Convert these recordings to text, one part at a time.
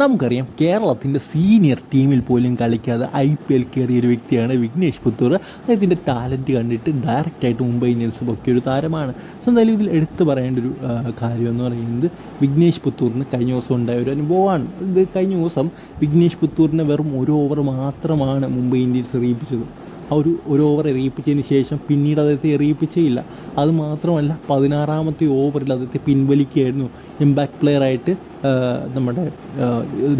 നമുക്കറിയാം കേരളത്തിന്റെ സീനിയർ ടീമിൽ പോലും കളിക്കാതെ ഐ പി എൽ കയറിയ ഒരു വ്യക്തിയാണ് വിഘ്നേഷ് പുത്തൂർ. അദ്ദേഹത്തിന്റെ ടാലന്റ് കണ്ടിട്ട് ഡയറക്റ്റായിട്ട് മുംബൈ ഇന്ത്യൻസ് പൊക്കിയ ഒരു താരമാണ്. സോ എന്തായാലും ഇതിൽ എടുത്തു പറയേണ്ട ഒരു കാര്യം എന്ന് പറയുന്നത് വിഘ്നേഷ് പുത്തൂറിന് കഴിഞ്ഞ ദിവസം ഉണ്ടായ ഒരു അനുഭവമാണ്. ഇത് കഴിഞ്ഞ ദിവസം വിഘ്നേഷ് പുത്തൂറിനെ വെറും ഒരു ഓവർ മാത്രമാണ് മുംബൈ ഇന്ത്യൻസ് എറിയിപ്പിച്ചത് ഒരു ഒരു ഓവർ എറിയിപ്പിച്ചതിന് ശേഷം പിന്നീട് അദ്ദേഹത്തെ എറിയിപ്പിച്ചേയില്ല. അതുമാത്രമല്ല പതിനാറാമത്തെ ഓവറിൽ അദ്ദേഹത്തെ പിൻവലിക്കുകയായിരുന്നു. ഇമ്പാക്ട് പ്ലെയറായിട്ട് നമ്മുടെ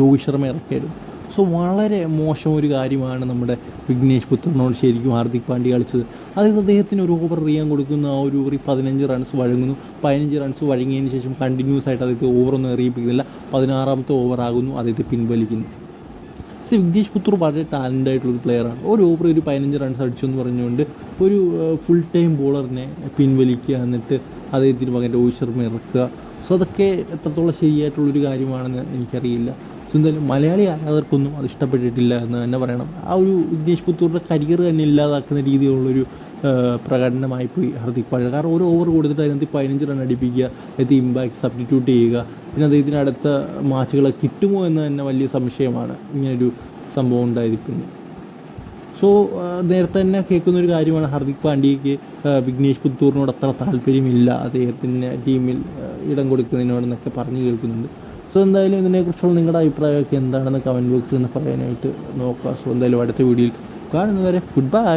രോഹിത് ശർമ്മ ഇറക്കിയായിരുന്നു സോ വളരെ മോശം ഒരു കാര്യമാണ് നമ്മുടെ വിഘ്നേഷ് പുത്രനോട് ശരിക്കും ഹാർദിക് പാണ്ഡ്യ കളിച്ചത്. അതായത് അദ്ദേഹത്തിന് ഒരു ഓവർ റിയാൻ കൊടുക്കുന്ന ആ ഒരു ഓവറിൽ പതിനഞ്ച് റൺസ് വഴങ്ങുന്നു. പതിനഞ്ച് റൺസ് വഴങ്ങിയതിന് ശേഷം കണ്ടിന്യൂസ് ആയിട്ട് അദ്ദേഹത്തെ ഓവറൊന്നും എറിയിപ്പിക്കുന്നില്ല. പതിനാറാമത്തെ ഓവറാകുന്നു അദ്ദേഹത്തെ പിൻവലിക്കുന്നു. സി വിഘ്നേഷ് പുത്തൂർ വളരെ ടാലന്റ് ആയിട്ടുള്ള ഒരു പ്ലെയറാണ്. ഒരു ഓവർ ഒരു പതിനഞ്ച് റൺസ് അടിച്ചു എന്ന് പറഞ്ഞുകൊണ്ട് ഒരു ഫുൾ ടൈം ബോളറിനെ പിൻവലിക്കുക എന്നിട്ട് അദ്ദേഹത്തിന് പകരം രോഹിത് ശർമ്മ ഇറക്കുക. സോ അതൊക്കെ എത്രത്തോളം ശരിയായിട്ടുള്ളൊരു കാര്യമാണെന്ന് എനിക്കറിയില്ല. സോ എന്തായാലും മലയാളി ആരാധകർക്കൊന്നും അത് ഇഷ്ടപ്പെട്ടിട്ടില്ല എന്ന് തന്നെ പറയണം. ആ ഒരു വിഘ്നേഷ് പുത്തൂറിന്റെ കരിയർ തന്നെ ഇല്ലാതാക്കുന്ന രീതിയിലുള്ളൊരു പ്രകടനമായി പോയി ഹർദിക് പാണ്ഡ്യ. കാരണം ഒരു ഓവർ കൊടുത്തിട്ട് അതിനകത്ത് പതിനഞ്ച് റൺ അടിപ്പിക്കുക അതിനകത്ത് ഇമ്പാക്ട് സബ്സ്റ്റിറ്റ്യൂട്ട് ചെയ്യുക പിന്നെ അദ്ദേഹത്തിന് അടുത്ത മാച്ചുകൾ കിട്ടുമോ എന്ന് തന്നെ വലിയ സംശയമാണ്. ഇങ്ങനൊരു സംഭവം ഉണ്ടായിരിക്കുന്നത് സോ നേരത്തെ തന്നെ കേൾക്കുന്ന ഒരു കാര്യമാണ് ഹർദിക് പാണ്ഡ്യയ്ക്ക് വിഘ്നേഷ് പുത്തൂറിനോട് അത്ര താല്പര്യമില്ല. അദ്ദേഹത്തിന്റെ ടീമിൽ ഇടം കൊടുക്കുന്നതിനോടെന്നൊക്കെ പറഞ്ഞു കേൾക്കുന്നുണ്ട്. സോ എന്തായാലും ഇതിനെക്കുറിച്ചുള്ള നിങ്ങളുടെ അഭിപ്രായമൊക്കെ എന്താണെന്ന് കമന്റ് ബോക്സിൽ നിന്ന് പറയാനായിട്ട് നോക്കുക. സോ എന്തായാലും അടുത്ത വീഡിയോയിൽ കാണുന്നവരെ ഗുഡ് ബൈ